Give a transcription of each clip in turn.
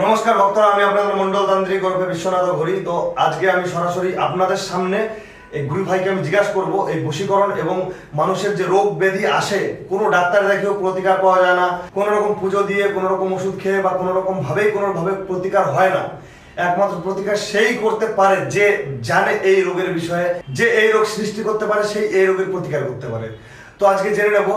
নমস্কার ভক্তরা, আমি আপনাদের মন্ডল তান্ত্রিক গল্পে বিশ্বনাথ ঘড়ি। তো আজকে আমি সরাসরি আপনাদের সামনে এই গুরু ভাইকে আমি জিজ্ঞাসা করব, এই বশীকরণ এবং মানুষের যে রোগ ব্যাধি আসে, কোনো ডাক্তার দেখেও প্রতিকার পাওয়া যায় না। কোনো রকম পুজো দিয়ে কোনো রকম ওষুধ খেয়ে বা কোনো রকম ভাবেই কোনো ভাবে প্রতিকার হয় না। একমাত্র প্রতিকার সেই করতে পারে যে জানে এই রোগের বিষয়ে, যে এই রোগ সৃষ্টি করতে পারে, সেই এই রোগের প্রতিকার করতে পারে। তো আজকে জেনে নেব,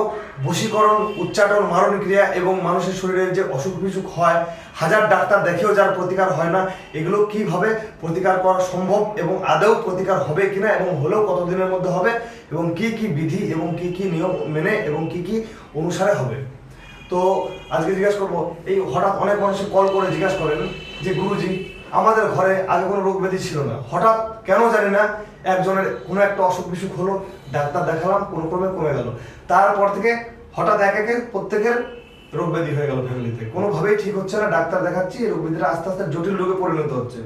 বশীকরণ উচ্চাটন মারণ ক্রিয়া এবং মানুষের শরীরে যে অসুখ বিসুখ হয়, হাজার ডাক্তার দেখেও যার প্রতিকার হয় না, এগুলো কীভাবে প্রতিকার করা সম্ভব এবং আদৌ প্রতিকার হবে কিনা এবং হলেও কতদিনের মধ্যে হবে এবং কি কি বিধি এবং কি কি নিয়ম মেনে এবং কি কি অনুসারে হবে। তো আজকে জিজ্ঞাসা করব, এই হঠাৎ অনেক মানুষ কল করে জিজ্ঞাসা করেন যে, গুরুজি, আমাদের ঘরে আগে কোনো রোগ ব্যাধি ছিল না। হঠাৎ কেন জানি না একজনের কোনো একটা অসুখ বিসুখ হলো, ডাক্তার দেখালাম, কোনো ক্রমে কমে গেল। তারপর থেকে হঠাৎ এক একের প্রত্যেকের রোগ ব্যাধি হয়ে গেল ফ্যামিলিতে কোনোভাবেই ঠিক হচ্ছে না, ডাক্তার দেখাচ্ছি রোগ ব্যাধিটা আস্তে আস্তে জটিল রোগে পরিণত হচ্ছে।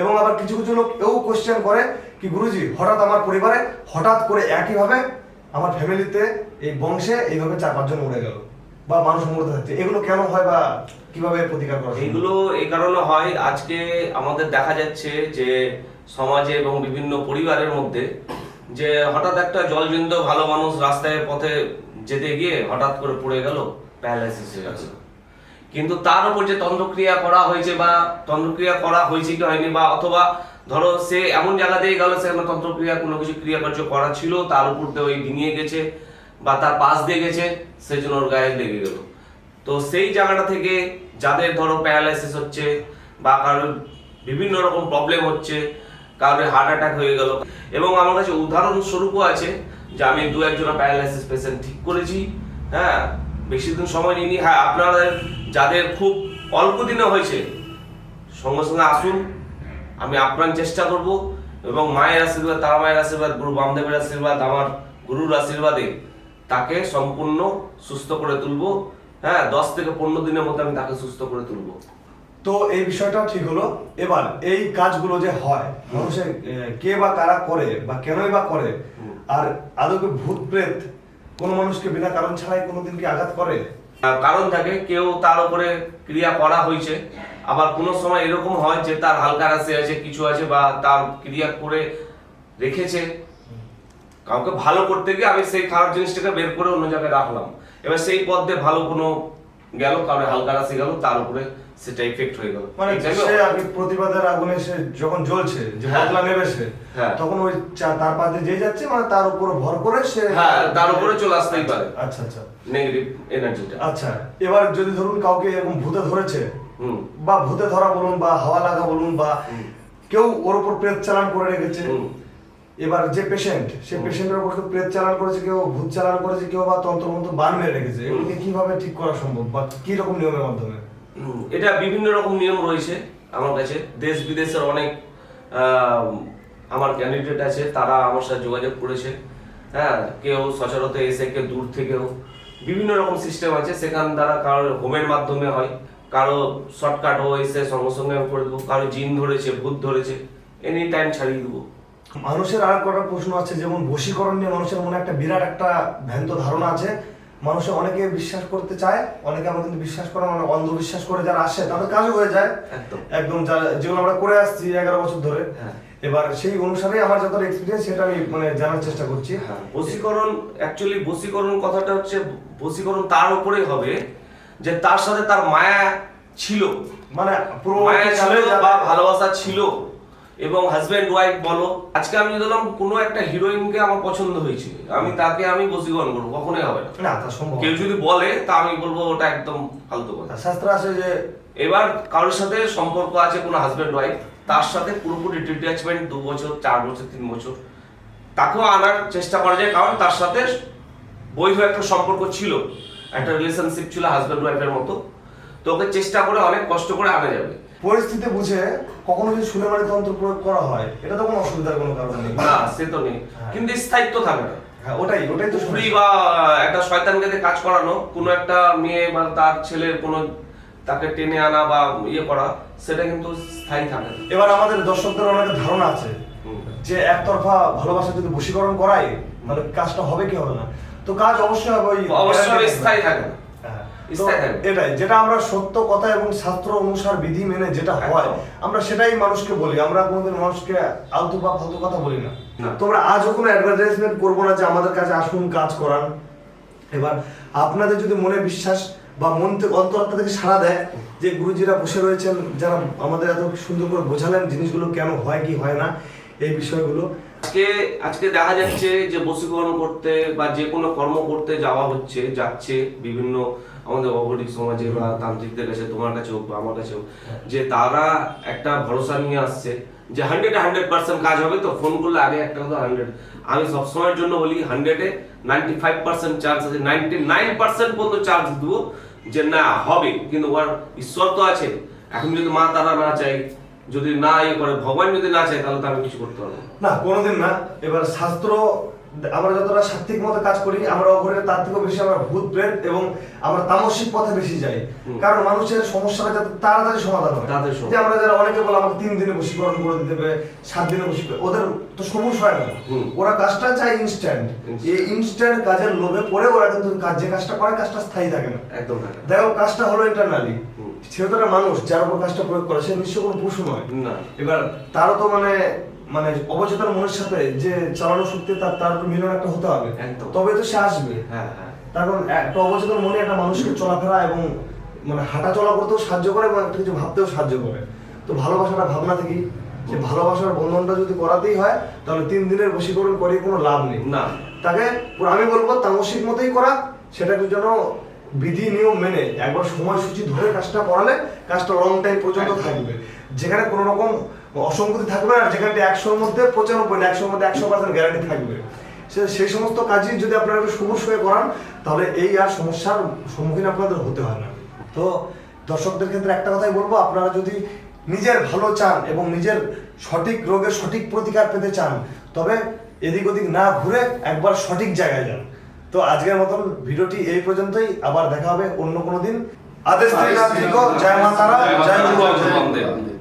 এবং আবার কিছু কিছু লোক এও কোশ্চেন করে কি, গুরুজি, হঠাৎ আমার পরিবারে হঠাৎ করে একইভাবে আমার ফ্যামিলিতে এই বংশে এইভাবে চার পাঁচজন মরে গেল বা মানুষ মরতে থাকছে। এগুলো কেন হয় বা কীভাবে প্রতিকার করা? এইগুলো এই কারণে হয়, আজকে আমাদের দেখা যাচ্ছে যে সমাজে এবং বিভিন্ন পরিবারের মধ্যে যে হঠাৎ একটা জলজন্ত ভালো মানুষ রাস্তায় পথে যেতে গিয়ে হঠাৎ করে পড়ে গেল প্যারালাইসিস হয়ে গেছে কিন্তু তার উপর যে তন্ত্রক্রিয়া করা হয়েছে বা তন্ত্রক্রিয়া করা হয়েছে কি হয়নি বা অথবা ধরো সে এমন জায়গা দিয়ে গেল সেখানে তন্ত্রক্রিয়া কোনো কিছু ক্রিয়াকার্য করা ছিল, তার উপর দিয়ে ওই ডিঙিয়ে গেছে বা তার পাশ দিয়ে গেছে সেই জন্য ওর গায়ে লেগে গেল। তো সেই জায়গাটা থেকে যাদের ধরো প্যারালাইসিস হচ্ছে বা কারোর বিভিন্ন রকম প্রবলেম হচ্ছে কারোর হার্ট অ্যাটাক হয়ে গেল। এবং আমার কাছে উদাহরণস্বরূপও আছে যে আমি দু একজনের প্যারালাইসিস পেশেন্ট ঠিক করেছি হ্যাঁ? বেশি দিন সময় নিইনি। হ্যাঁ আপনাদের, যাদের খুব অল্প দিনে হয়েছে, সঙ্গে সঙ্গে আসুন। আমি আপ্রাণ চেষ্টা করব এবং মায়ের আশীর্বাদ, তারা মায়ের আশীর্বাদ, গুরু বামদেবের আশীর্বাদ, আমার গুরুর আশীর্বাদে তাকে সম্পূর্ণ সুস্থ করে তুলবো। হ্যাঁ দশ থেকে পনেরো দিনের মধ্যে আমি তাকে সুস্থ করে তুলবো। তো এই বিষয়টা ঠিক হলো। এবার এই কাজগুলো যে হয় মানুষের কে বা কারা করে বা কেনই বা করে আর আদৌকে ভূত প্রেত কোন মানুষকে বিনা কারণ ছাড়াই কোনোদিন কি আঘাত করে? কারণ থাকে কেউ তার উপরে ক্রিয়া করা হয়েছে। আবার কোনো সময় এরকম হয় যে তার হালকা রাশি আছে কিছু আছে বা তার ক্রিয়া করে রেখেছে। কাউকে ভালো করতে গিয়ে আমি সেই খারাপ জিনিসটাকে বের করে অন্য জায়গায় রাখলাম। এবার সেই পথ দিয়ে ভালো কোনো গেল কারণে হালকা রাশি গেল তার উপরে সেটা ইফেক্ট হয়ে গেল মানে সে কি প্রতিবাদের আগুনে সে যখন জ্বলছে যে হ্যাঁ। বদলা নেবে সে হ্যাঁ। তখন ওই তার পাশে যে যাচ্ছে মানে তার উপর ভর করে সে হ্যাঁ, তার উপরে চলে আসতেই পারে। আচ্ছা আচ্ছা নেগেটিভ এনার্জিটা আচ্ছা এবার যদি ধরুন কাউকে এরকম ভূতে ধরেছে বা ভূতে ধরা বলুন বা হাওয়া লাগা বলুন বা কেউ ওর উপর প্রেত চালান করে রেখেছে এবার যে পেশেন্ট সে। পেশেন্টের উপর কেউ প্রেত চালান করেছে কেউ ভূত চালান করেছে কেউ বা তন্ত্র মন্ত্র বান মেরে রেখেছে এগুলোকে কীভাবে ঠিক করা সম্ভব বা কি রকম নিয়মের মাধ্যমে এটা বিভিন্ন রকম নিয়ম রয়েছে আমার কাছে। দেশ বিদেশের অনেক আমার ক্যান্ডিডেট আছে, তারা আমার সাথে যোগাযোগ করেছে। হ্যাঁ কেউ সচরাচর এসে, কেউ দূর থেকেও। বিভিন্ন রকম সিস্টেম আছে, সেখান দ্বারা কারও হোমের মাধ্যমে হয়। কারও শর্টকাটও এসে সঙ্গে সঙ্গে আমি করে দেবো। কারও জিন ধরেছে, ভূত ধরেছে এনি টাইম ছাড়িয়ে দেবো। মানুষের আর কটা প্রশ্ন আছে, যেমন বশীকরণ নিয়ে মানুষের মনে একটা বিরাট একটা ভ্রান্ত ধারণা আছে মানুষে অনেকে বিশ্বাস করতে চায় অনেকে আমরা কিন্তু বিশ্বাস করে মানে অন্ধবিশ্বাস করে যারা আসে তাদের কাজও হয়ে যায়। একদম। যেগুলো আমরা করে আসছি এগারো বছর ধরে। হ্যাঁ। এবার সেই অনুসারে আমার যত এক্সপিরিয়েন্স সেটা আমি মানে জানার চেষ্টা করছি। হ্যাঁ, বশীকরণ অ্যাকচুয়ালি বশীকরণ কথাটা হচ্ছে বশীকরণ তার উপরেই হবে যে তার সাথে তার মায়া ছিল। মানে পুরো মায়া ছিল বা ভালোবাসা ছিল। এবং হাজবেন্ড ওয়াইফ বলো আজকে আমি ধরলাম কোনো একটা হিরোইনকে আমার পছন্দ হয়েছে। আমি তাকে আমি বশীকরণ করব কখনোই হবে না। তা সম্ভব কেউ যদি বলে তা আমি বলব ওটা একদম ফালতু কথা। শাস্ত্র আছে যে এবার কারোর সাথে সম্পর্ক আছে কোনো হাজবেন্ড ওয়াইফ তার সাথে পুরোপুরি ডিট্যাচমেন্ট দু বছর চার বছর তিন বছর। তাকেও আনার চেষ্টা করা যায় কারণ তার সাথে বৈধ একটা সম্পর্ক ছিল। একটা রিলেশনশিপ ছিল হাজবেন্ড ওয়াইফের মতো। তো ওকে চেষ্টা করে অনেক কষ্ট করে আনা যাবে। পরিস্থিতি বুঝে কখনো যদি সুলেমানি তন্ত্র প্রয়োগ করা হয় এটা তো কোনো অসুবিধার কোনো কারণ নেই। না সে তো নেই। কিন্তু স্থায়িত্ব থাকে না হ্যাঁ ওটাই ওটাই তো শুনি বা একটা শয়তানকে কাজ করানো কোনো একটা মেয়ে বা তার ছেলের কোনো তাকে টেনে আনা বা ইয়ে করা সেটা কিন্তু স্থায়ী থাকে এবার আমাদের দর্শকদের অনেক ধারণা আছে যে একতরফা ভালোবাসা যদি বশীকরণ করায় মানে কাজটা হবে কি হবে না? তো কাজ অবশ্যই হবে অবশ্যই স্থায়ী থাকে না। এটাই যেটা আমরা সত্য কথা এবং শাস্ত্র অনুসার বিধি মেনে যেটা হয় আমরা সেটাই মানুষকে বলি। আমরা কোনোদিন মানুষকে আলতু বা ফালতু কথা বলি না। তোমরা আজও কোনো অ্যাডভার্টাইজমেন্ট করব না যে আমাদের কাছে আসুন কাজ করান। এবার আপনাদের যদি মনে বিশ্বাস বা মন থেকে অন্তরাত্মা থেকে সাড়া দেয় যে গুরুজিরা বসে রয়েছেন যারা আমাদের এত সুন্দর করে বোঝালেন জিনিসগুলো কেন হয় কি হয় না এই বিষয়গুলো। আজকে আজকে দেখা যাচ্ছে যে বশীকরণ করতে বা যে কোনো কর্ম করতে যাওয়া হচ্ছে যাচ্ছে বিভিন্ন আমাদের অঘটিক সমাজে বা তান্ত্রিকদের কাছে, তোমার কাছে হোক বা আমার কাছে হোক, যে তারা একটা ভরসা নিয়ে আসছে যে হান্ড্রেড হান্ড্রেড পার্সেন্ট কাজ হবে তো ফোন করলে আগে একটা কথা হান্ড্রেড আমি সবসময়ের জন্য বলি হান্ড্রেডে নাইনটি ফাইভ পার্সেন্ট চান্স আছে নাইনটি নাইন পার্সেন্ট পর্যন্ত চান্স দেবো যে না, হবে। কিন্তু ওর ঈশ্বর তো আছে। এখন যদি মা তারা না চাই যদি না ইয়ে করে, ভগবান যদি না চায়, তাহলে তো আমি কিছু করতে পারব। না, কোনোদিন না। এবার শাস্ত্র আমরা যতটা সাত্বিক মতো কাজ করি আমরা অঘরে তার থেকেও বেশি আমরা ভূত প্রেত এবং আমরা তামসিক পথে বেশি যাই। কারণ মানুষের সমস্যাটা যাতে তাড়াতাড়ি সমাধান হয়। সমাধান। যে আমরা যারা অনেকে বলে আমাকে তিন দিনে বশীকরণ করে দিতে হবে সাত দিনে বশীকরণ ওদের তো সমস্যা হয় না। ওরা কাজটা চায় ইনস্ট্যান্ট। এই ইনস্ট্যান্ট কাজের লোভে পড়ে ওরা কিন্তু কাজ যে কাজটা করে কাজটা স্থায়ী থাকে না। একদম দেখো কাজটা হলো ইন্টারনালি একটা মানুষ যার উপর কাজটা প্রয়োগ করে সে নিশ্চয় কোনো পশু নয়। না। এবার তারও তো মানে মানে অবচেতন মনের সাথে যে চালানো শক্তি তার তার তো মিলন একটা হতে হবে। তবে তো সে আসবে। হ্যাঁ হ্যাঁ। তার কারণ একটা অবচেতন মনে একটা মানুষকে চলাফেরা এবং মানে হাঁটা চলা করতেও সাহায্য করে এবং একটা কিছু ভাবতেও সাহায্য করে। তো ভালোবাসাটা ভাবনা থেকেই যে ভালোবাসার বন্ধনটা যদি করাতেই হয় তাহলে তিন দিনের বশীকরণ করে কোনো লাভ নেই। না। তাকে আমি বলব তামসিক মতোই করা সেটাকে যেন বিধি নিয়ম মেনে একবার সময়সূচি ধরে কাজটা করালে কাজটা লং টাইম পর্যন্ত থাকবে। যেখানে কোনো রকম অসঙ্গতি থাকবে না যেখানে একশোর মধ্যে পঁচানব্বই না একশোর মধ্যে একশো পার্সেন্ট গ্যারান্টি থাকবে। সে সেই সমস্ত কাজই যদি আপনারা একটু হয়ে করান তাহলে এই আর সমস্যার সম্মুখীন আপনাদের হতে হয় না। তো দর্শকদের ক্ষেত্রে একটা কথাই বলব আপনারা যদি নিজের ভালো চান এবং নিজের সঠিক রোগের সঠিক প্রতিকার পেতে চান তবে এদিক ওদিক না ঘুরে একবার সঠিক জায়গায় যান। তো আজকের মতন ভিডিওটি এই পর্যন্তই। আবার দেখা হবে অন্য কোনো দিন। আদেশ জয় মা তারা জয় গুরু।